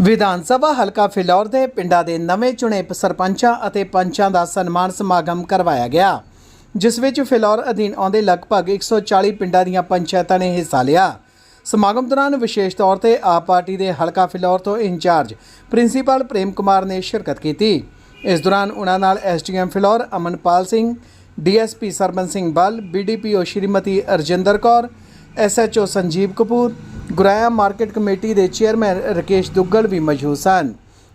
ਵਿਧਾਨ ਸਭਾ ਹਲਕਾ ਫਿਲੌਰ ਦੇ ਪਿੰਡਾਂ ਦੇ ਨਵੇਂ ਚੁਣੇ ਸਰਪੰਚਾਂ ਅਤੇ ਪੰਚਾਂ ਦਾ ਸਨਮਾਨ ਸਮਾਗਮ ਕਰਵਾਇਆ ਗਿਆ, ਜਿਸ ਵਿੱਚ ਫਿਲੌਰ ਅਧੀਨ ਆਉਂਦੇ ਲਗਭਗ 140 ਪਿੰਡਾਂ ਦੀਆਂ ਪੰਚਾਇਤਾਂ ਨੇ ਹਿੱਸਾ ਲਿਆ। ਸਮਾਗਮ ਦੌਰਾਨ ਵਿਸ਼ੇਸ਼ ਤੌਰ ਤੇ ਆਪ ਪਾਰਟੀ ਦੇ ਹਲਕਾ ਫਿਲੌਰ ਤੋਂ ਇੰਚਾਰਜ ਪ੍ਰਿੰਸੀਪਲ ਪ੍ਰੇਮ ਕੁਮਾਰ ਨੇ ਸ਼ਿਰਕਤ ਕੀਤੀ। ਇਸ ਦੌਰਾਨ ਉਹਨਾਂ ਨਾਲ SDM Phillaur Amanpal Singh, DSP Sarban Singh Bal, BDPO Shrimati Arjinder Kaur SHO Sanjeev Kapoor Goraya market committee ਦੇ ਚੇਅਰਮੈਨ ਰਕੇਸ਼ ਦੁੱਗਲ ਵੀ ਮੌਜੂਦ ਸਨ।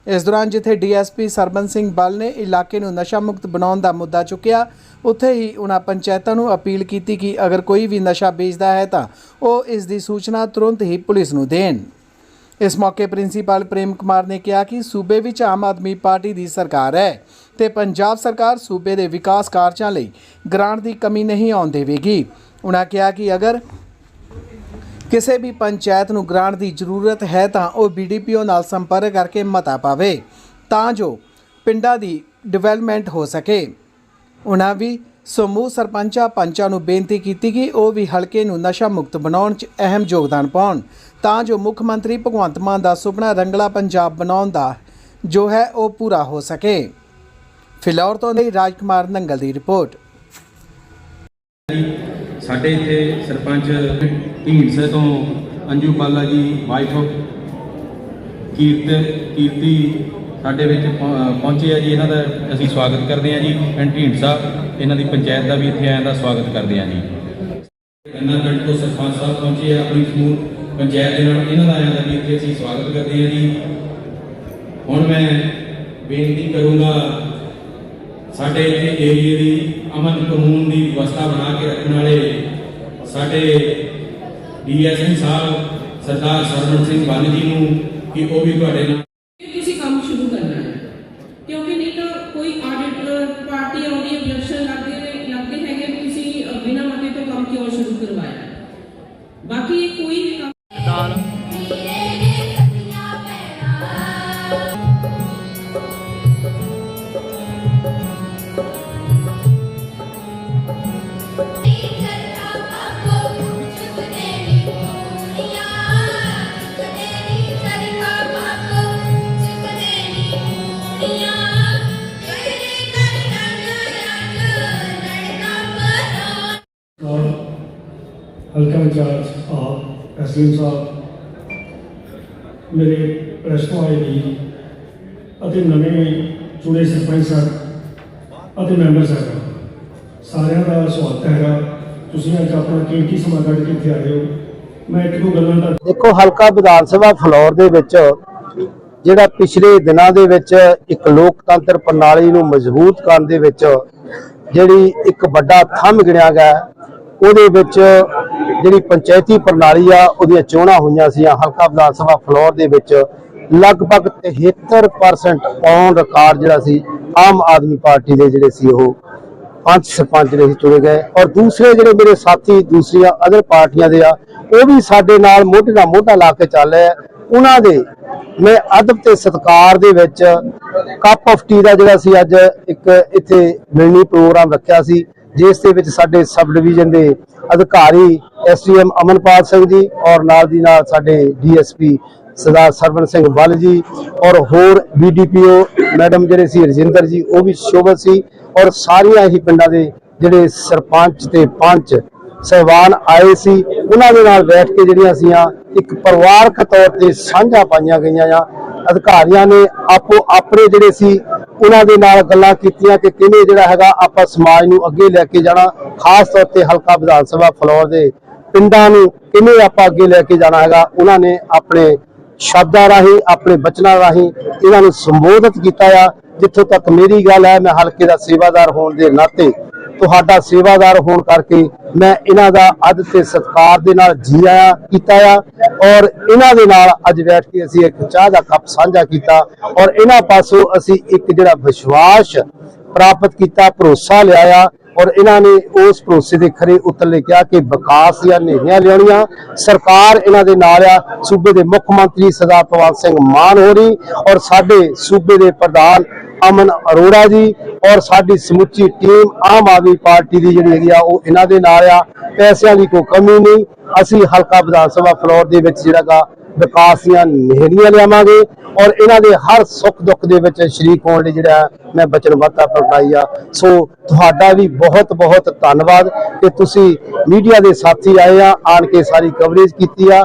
ਇਸ ਦੌਰਾਨ ਜਿੱਥੇ ਡੀਐਸਪੀ ਸਰਬਨ ਸਿੰਘ ਬਲ ਨੇ ਇਲਾਕੇ ਨੂੰ ਨਸ਼ਾ ਮੁਕਤ ਬਣਾਉਣ ਦਾ ਮੁੱਦਾ ਚੁੱਕਿਆ, ਉੱਥੇ ਹੀ ਉਹਨਾਂ ਪੰਚਾਇਤਾਂ ਨੂੰ ਅਪੀਲ ਕੀਤੀ ਕਿ ਅਗਰ ਕੋਈ ਵੀ ਨਸ਼ਾ ਵੇਚਦਾ ਹੈ ਤਾਂ ਉਹ ਇਸ ਦੀ ਸੂਚਨਾ ਤੁਰੰਤ ਹੀ ਪੁਲਿਸ ਨੂੰ ਦੇਣ। ਇਸ ਮੌਕੇ ਪ੍ਰਿੰਸੀਪਲ ਪ੍ਰੇਮ ਕੁਮਾਰ ਨੇ ਕਿਹਾ ਕਿ ਸੂਬੇ ਵਿੱਚ ਆਮ ਆਦਮੀ ਪਾਰਟੀ ਦੀ ਸਰਕਾਰ ਹੈ ਤੇ ਪੰਜਾਬ ਸਰਕਾਰ ਸੂਬੇ ਦੇ ਵਿਕਾਸ ਕਾਰਜਾਂ ਲਈ ਗ੍ਰਾਂਟ ਦੀ ਕਮੀ ਨਹੀਂ ਆਉਣ ਦੇਵੇਗੀ। ਉਹਨਾਂ ਕਿਹਾ ਕਿ ਅਗਰ ਕਿਸੇ ਵੀ ਪੰਚਾਇਤ ਨੂੰ ਗ੍ਰਾਂਟ ਦੀ ਜ਼ਰੂਰਤ ਹੈ ਤਾਂ ਉਹ ਬੀਡੀਪੀਓ ਨਾਲ ਸੰਪਰਕ ਕਰਕੇ ਮਤਾ ਪਾਵੇ, ਤਾਂ ਜੋ ਪਿੰਡਾਂ ਦੀ ਡਿਵੈਲਪਮੈਂਟ ਹੋ ਸਕੇ। ਉਹਨਾਂ ਵੀ ਸਮੂਹ ਸਰਪੰਚਾਂ ਪੰਚਾਂ ਨੂੰ ਬੇਨਤੀ ਕੀਤੀ ਕਿ ਉਹ ਵੀ ਹਲਕੇ ਨੂੰ ਨਸ਼ਾ ਮੁਕਤ ਬਣਾਉਣ 'ਚ ਅਹਿਮ ਯੋਗਦਾਨ ਪਾਉਣ, ਤਾਂ ਜੋ ਮੁੱਖ ਮੰਤਰੀ ਭਗਵੰਤ ਮਾਨ ਦਾ ਸੁਪਨਾ ਰੰਗਲਾ ਪੰਜਾਬ ਬਣਾਉਣ ਦਾ ਜੋ ਹੈ ਉਹ ਪੂਰਾ ਹੋ ਸਕੇ। ਫਿਲੌਰ ਤੋਂ ਲਈ ਰਾਜਕੁਮਾਰ ਨੰਗਲ ਦੀ ਰਿਪੋਰਟ। ਸਾਡੇ ਇੱਥੇ ਸਰਪੰਚ ਢੀਂਡਸੇ ਤੋਂ ਅੰਜੂ ਪਾਲਾ ਜੀ ਵਾਈਫ ਆਫ ਕੀਰਤ ਕੀਰਤੀ ਸਾਡੇ ਵਿੱਚ ਪਹੁੰ- ਪਹੁੰਚੇ ਆ ਜੀ। ਇਹਨਾਂ ਦਾ ਅਸੀਂ ਸਵਾਗਤ ਕਰਦੇ ਆ ਜੀ। ਪਿੰਡ ਢੀਂਡਸਾ ਇਹਨਾਂ ਦੀ ਪੰਚਾਇਤ ਦਾ ਵੀ ਇੱਥੇ ਆਇਆਂ ਦਾ ਸਵਾਗਤ ਕਰਦੇ ਆ ਜੀ। ਇਹਨਾਂ ਤੋਂ ਸਰਪੰਚ ਸਾਹਿਬ ਪਹੁੰਚੇ ਆ ਆਪਣੀ ਸਮੂਹ ਪੰਚਾਇਤ ਦੇ ਨਾਲ। ਇਹਨਾਂ ਦਾ ਆਇਆਂ ਦਾ ਵੀ ਇੱਥੇ ਅਸੀਂ ਸਵਾਗਤ ਕਰਦੇ ਆ ਜੀ। ਹੁਣ ਮੈਂ ਬੇਨਤੀ ਕਰੂੰਗਾ, ਸਾਡੇ ਇੱਥੇ ਏਰੀਏ ਦੀ ਅਮਨ ਕਾਨੂੰਨ ਦੀ ਵਿਵਸਥਾ ਬਣਾ ਕੇ ਰੱਖਣ ਵਾਲੇ ਸਾਡੇ ਡੀਐਸਪੀ ਸਾਹਿਬ ਸਰਦਾਰ ਸਰਵਣ ਸਿੰਘ ਬੱਲ ਜੀ ਨੂੰ ਕਿ ਉਹ ਵੀ ਤੁਹਾਡੇ ਨਾਲ ਕਿ ਤੁਸੀਂ ਕੰਮ ਸ਼ੁਰੂ ਕਰਨਾ ਹੈ? ਕਿਉਂਕਿ ਨਹੀਂ ਤਾਂ ਕੋਈ ਆਡਿਟ ਪਾਰਟੀ ਆਉਂਦੀ ਹੈ objection ਲੱਗਦੇ ਨੇ ਲੱਗਦੇ ਹੈਗੇ ਵੀ ਤੁਸੀਂ ਅ, ਬਿਨਾਂ ਮਤੇ ਤੋਂ ਕੰਮ ਕਿਉਂ ਸ਼ੁਰੂ ਕਰਵਾਇਆ? ਬਾਕੀ ਇਹ ਕੋਈ ਵੀ ਕੰਮ ਔਰ ਹਲਕਾ ਇੰਚਾਰਜ ਆਪ ਐਸਐਮ ਸਾਹਿਬ, ਮੇਰੇ ਪ੍ਰੈਸ ਤੋਂ ਆਏ ਵੀ ਅਤੇ ਨਵੇਂ ਚੁਣੇ ਸਰਪੰਚ ਸਾਹਿਬ ਅਤੇ ਮੈਂਬਰ ਸਾਹਿਬ ਸਾਰਿਆਂ ਦਾ ਸਵਾਗਤ ਹੈਗਾ। ਤੁਸੀਂ ਅੱਜ ਆਪਣਾ ਕੀਮਤੀ ਸਮਾਂ ਕੱਢ ਕੇ ਇੱਥੇ ਆਏ ਹੋ। ਮੈਂ ਇੱਕ ਦੋ ਗੱਲਾਂ ਦਾ ਦੇਖੋ, ਹਲਕਾ ਵਿਧਾਨ ਸਭਾ ਫਲੋਰ ਦੇ ਵਿੱਚ ਜਿਹੜਾ ਪਿਛਲੇ ਦਿਨਾਂ ਦੇ ਵਿੱਚ ਇੱਕ ਲੋਕਤੰਤਰ ਪ੍ਰਣਾਲੀ ਨੂੰ ਮਜ਼ਬੂਤ ਕਰਨ ਦੇ ਵਿੱਚ ਜਿਹੜੀ ਇੱਕ ਵੱਡਾ ਥੰਮ ਗਿਣਿਆ ਗਿਆ, ਉਹਦੇ ਵਿੱਚ ਜਿਹੜੀ ਪੰਚਾਇਤੀ ਪ੍ਰਣਾਲੀ ਆ, ਉਹਦੀਆਂ ਚੋਣਾਂ ਹੋਈਆਂ ਸੀ ਹਲਕਾ ਵਿਧਾਨ ਸਭਾ ਫਲੋਰ ਦੇ ਵਿੱਚ, ਲਗਭਗ 73% ਔਨ ਰਿਕਾਰਡ ਜਿਹੜਾ ਸੀ, ਆਮ ਆਦਮੀ ਪਾਰਟੀ ਦੇ ਜਿਹੜੇ ਸੀ ਉਹ ਪੰਜ ਸਰਪੰਚ ਜਿਹੜੇ ਚੁਣੇ ਗਏ। ਔਰ ਦੂਸਰੇ ਜਿਹੜੇ ਮੇਰੇ ਸਾਥੀ, ਦੂਸਰੀਆਂ ਅਦਰ ਪਾਰਟੀਆਂ ਦੇ ਆ, ਉਹ ਵੀ ਸਾਡੇ ਨਾਲ ਮੋਢੇ ਨਾਲ ਮੋਢਾ ਲਾ ਕੇ ਚੱਲ ਰਹੇ ਉਹਨਾਂ ਦੇ ਮੈਂ ਅਦਬ ਤੇ ਸਤਿਕਾਰ ਦੇ ਵਿੱਚ ਕੱਪ ਆਫ ਟੀ ਦਾ ਜਿਹੜਾ ਸੀ ਅੱਜ ਇੱਕ ਇੱਥੇ ਮਿਲਣੀ ਪ੍ਰੋਗਰਾਮ ਰੱਖਿਆ ਸੀ, ਜਿਸ ਦੇ ਵਿੱਚ ਸਾਡੇ ਸਬ ਡਿਵੀਜ਼ਨ ਦੇ ਅਧਿਕਾਰੀ ਐਸਡੀਐਮ ਅਮਨਪਾਲ ਸਿੰਘ ਜੀ ਔਰ ਨਾਲ ਦੀ ਨਾਲ ਸਾਡੇ ਡੀਐਸਪੀ ਸਰਦਾਰ ਸਰਵਨ ਸਿੰਘ ਵੱਲ ਜੀ ਔਰ ਹੋਰ ਬੀਡੀਪੀਓ ਮੈਡਮ ਜਿਹੜੇ ਸੀ ਰਜਿੰਦਰ ਜੀ, ਉਹ ਵੀ ਸ਼ੋਭਤ ਸੀ ਔਰ ਸਾਰੀਆਂ ਹੀ ਪਿੰਡਾਂ ਦੇ ਜਿਹੜੇ ਸਰਪੰਚ ਤੇ ਪੰਚ ਸਹਿਬਾਨ ਆਏ ਸੀ, ਉਹਨਾਂ ਦੇ ਨਾਲ ਬੈਠ ਕੇ ਜਿਹੜੀਆਂ ਸੀਆਂ ਇੱਕ ਪਰਿਵਾਰਕ ਤੌਰ ਤੇ ਸਾਂਝਾ ਪਾਈਆਂ ਗਈਆਂ ਆ। ਅਧਿਕਾਰੀਆਂ ਨੇ ਆਪੋ ਆਪਣੇ ਜਿਹੜੇ ਸੀ ਉਹਨਾਂ ਦੇ ਨਾਲ ਗੱਲਾਂ ਕੀਤੀਆਂ ਕਿ ਕਿਵੇਂ ਜਿਹੜਾ ਹੈਗਾ ਆਪਾਂ ਸਮਾਜ ਨੂੰ ਅੱਗੇ ਲੈ ਕੇ ਜਾਣਾ, ਖਾਸ ਤੌਰ ਤੇ ਹਲਕਾ ਵਿਧਾਨ ਸਭਾ ਫਲੋਰ ਦੇ ਪਿੰਡਾਂ ਨੂੰ ਕਿਵੇਂ ਆਪਾਂ ਅੱਗੇ ਲੈ ਕੇ ਜਾਣਾ ਹੈਗਾ, ਉਹਨਾਂ ਨੇ ਆਪਣੇ ਸ਼ਬਦਾਂ ਰਾਹੀਂ, ਆਪਣੇ ਬਚਨਾਂ ਰਾਹੀਂ ਇਹਨਾਂ ਨੂੰ ਸੰਬੋਧਿਤ ਕੀਤਾ ਆ। ਜਿੱਥੋਂ ਤੱਕ ਮੇਰੀ ਗੱਲ ਹੈ, ਮੈਂ ਹਲਕੇ ਦਾ ਸੇਵਾਦਾਰ ਹੋਣ ਦੇ ਨਾਤੇ ਤੁਹਾਡਾ ਸੇਵਾਦਾਰ ਹੋਣ ਕਰਕੇ ਮੈਂ ਇਹਨਾਂ ਦਾ ਅੱਧ ਤੇ ਸਤਿਕਾਰ ਦੇ ਨਾਲ ਜੀ ਆਇਆ ਕੀਤਾ ਆ ਔਰ ਇਹਨਾਂ ਦੇ ਨਾਲ ਅੱਜ ਬੈਠ ਕੇ ਅਸੀਂ ਇੱਕ ਚਾਹ ਦਾ ਕੱਪ ਸਾਂਝਾ ਕੀਤਾ ਔਰ ਇਹਨਾਂ ਪਾਸੋਂ ਅਸੀਂ ਇੱਕ ਜਿਹੜਾ ਵਿਸ਼ਵਾਸ ਪ੍ਰਾਪਤ ਕੀਤਾ, ਭਰੋਸਾ ਲਿਆਇਆ ਔਰ ਇਹਨਾਂ ਨੇ ਉਸ ਭਰੋਸੇ ਦੇ ਖਰੇ ਉਤਰਲੇ ਕਿਹਾ ਕਿ ਵਿਕਾਸ ਦੀਆਂ ਨੇਰੀਆਂ ਲਿਆਉਣੀਆਂ, ਸਰਕਾਰ ਇਹਨਾਂ ਦੇ ਨਾਲ ਆ, ਸੂਬੇ ਦੇ ਮੁੱਖ ਮੰਤਰੀ ਸਰਦਾਰ ਭਗਵੰਤ ਸਿੰਘ ਮਾਨ ਹੋਰੀ ਔਰ ਸਾਡੇ ਸੂਬੇ ਦੇ ਪ੍ਰਧਾਨ ਅਮਨ ਅਰੋੜਾ ਜੀ ਔਰ ਸਾਡੀ ਸਮੁੱਚੀ ਟੀਮ ਆਮ ਆਦਮੀ ਪਾਰਟੀ ਦੀ ਜਿਹੜੀ ਹੈਗੀ ਆ, ਉਹ ਇਹਨਾਂ ਦੇ ਨਾਲ ਆ। ਪੈਸਿਆਂ ਦੀ ਕੋਈ ਕਮੀ ਨਹੀਂ। ਅਸੀਂ ਹਲਕਾ ਵਿਧਾਨ ਸਭਾ ਫਲੋਰ ਦੇ ਵਿੱਚ ਜਿਹੜਾ ਵਿਕਾਸ ਦੀਆਂ ਨਹਿਰੀਆਂ ਲਿਆਵਾਂਗੇ ਔਰ ਇਹਨਾਂ ਦੇ ਹਰ ਸੁੱਖ ਦੁੱਖ ਦੇ ਵਿੱਚ ਸ਼ਰੀਕ ਹੋਣ ਲਈ ਜਿਹੜਾ ਮੈਂ ਬਚਨਬੱਧਤਾ ਪ੍ਰਗਟਾਈ ਆ। ਸੋ ਤੁਹਾਡਾ ਵੀ ਬਹੁਤ ਬਹੁਤ ਧੰਨਵਾਦ ਕਿ ਤੁਸੀਂ ਮੀਡੀਆ ਦੇ ਸਾਥੀ ਆਏ ਆ, ਆਣ ਕੇ ਸਾਰੀ ਕਵਰੇਜ ਕੀਤੀ ਆ,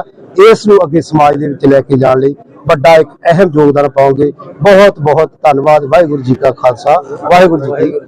ਇਸ ਨੂੰ ਅੱਗੇ ਸਮਾਜ ਦੇ ਵਿੱਚ ਲੈ ਕੇ ਜਾਣ ਲਈ। ਵੱਡਾ ਇੱਕ ਅਹਿਮ ਯੋਗਦਾਨ ਪਾਓਗੇ। ਬਹੁਤ ਬਹੁਤ ਧੰਨਵਾਦ। ਵਾਹਿਗੁਰੂ ਜੀ ਕਾ ਖਾਲਸਾ। ਵਾਹਿਗੁਰੂ ਜੀ ਕੀ